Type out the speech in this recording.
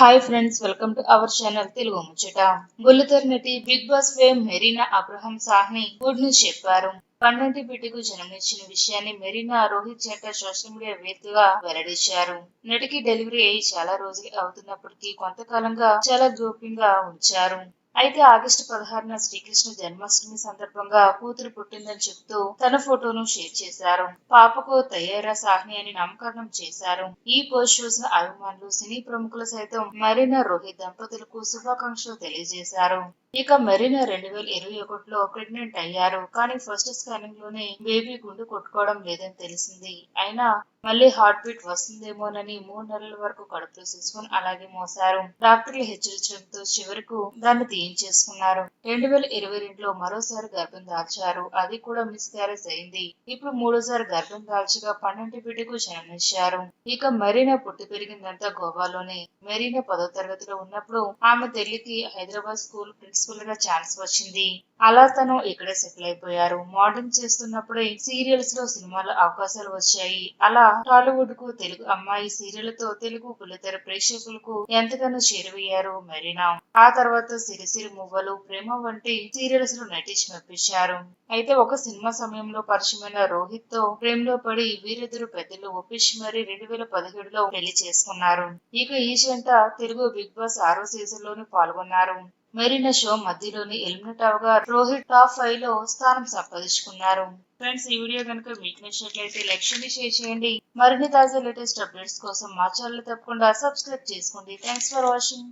Hi friends welcome to our channel Telugu ముచ్చట బుల్లితెర నటి Bigg Boss fame Marina Abraham Sahni good news చెప్పారు. పండంటి బిడ్డకు జన్మనిచ్చిన విషయాన్ని మెరీనా రోహిత్ జంట సోషల్ మీడియా వేదికగా వెల్లడించారు. నటికి డెలివరీ అయ్యి చాలా రోజులు అవుతున్నప్పటికీ కొంతకాలంగా చాలా గోప్యంగా ఉంచారు. అయితే ఆగస్టు పదహారున శ్రీకృష్ణ జన్మాష్టమి సందర్భంగా కూతురు పుట్టిందని చెప్తూ తన ఫోటోను షేర్ చేశారు. పాపకు తయారా సాహ్ని అని నామకరణం చేశారు. ఈ పోస్ట్ చూసిన అభిమానులు సినీ ప్రముఖులు సైతం మరీనా రోహిత్ దంపతులకు శుభాకాంక్షలు తెలియజేశారు. ఇక మెరీనా రెండు వేల ఇరవై ఒకటిలో ప్రెగ్నెంట్ అయ్యారు. కానీ ఫస్ట్ స్కానింగ్లోనే బేబీ గుండు కొట్టుకోవడం లేదని తెలిసింది. అయినా మళ్ళీ హార్ట్ బీట్ వస్తుందేమోనని మూడు నెలల వరకు కడుపులో శిశువును అలాగే మోసారు డాక్టర్లు హెచ్చరించడంతో చివరకు దాన్ని తీయించేసుకున్నారు రెండు వేల ఇరవై రెండులో మరోసారి గర్భం దాల్చారు. అది కూడా మిస్ క్యారేజ్ అయింది. ఇప్పుడు మూడోసారి గర్భం దాల్చగా పన్నెండు బిడ్డకు జన్మనిచ్చారు ఇక మెరీనా పుట్టి పెరిగిందంతా గోవాలోనే. మెరీనా పదో తరగతిలో ఉన్నప్పుడు ఆమె తల్లికి హైదరాబాద్ స్కూల్ ప్రిన్సిపల్ గా ఛాన్స్ వచ్చింది. అలా తను ఇక్కడే సెటిల్ అయిపోయారు. మోడలింగ్ చేస్తున్నప్పుడే సీరియల్స్లో సినిమాలో అవకాశాలు వచ్చాయి. అలా టాలీవుడ్కు తెలుగు అమ్మాయి సీరియళ్ళతో తెలుగు కులతెర ప్రేక్షకులకు ఎంతగానో చేరువయ్యారు మెరీనా. ఆ తర్వాత సిరిసిరి మువ్వలు ప్రేమ వంటి సీరియల్స్లో నటించి మెప్పించారు. అయితే ఒక సినిమా సమయంలో పరిచయమైన రోహిత్తో ప్రేమలో పడి వీరిద్దరు పెద్దలు ఒప్పించి మరి రెండు వేల పదిహేడులో పెళ్ళి చేసుకున్నారు. ఇక ఈ జంట తెలుగు బిగ్ బాస్ ఆరో సీజన్లోని పాల్గొన్నారు. మెరీనా షో మధ్యలోని ఎలిమినేట్ అవగా రోహిత్ టాప్ ఫైవ్లో స్థానం సంపాదించుకున్నారు. ఫ్రెండ్స్ ఈ వీడియో కనుక మీకు నచ్చినట్లయితే లైక్ చేయండి షేర్ చేయండి. మరిన్ని తాజా లేటెస్ట్ అప్డేట్స్ కోసం మా ఛానల్ తప్పకుండా సబ్స్క్రైబ్ చేసుకోండి. Thanks for watching.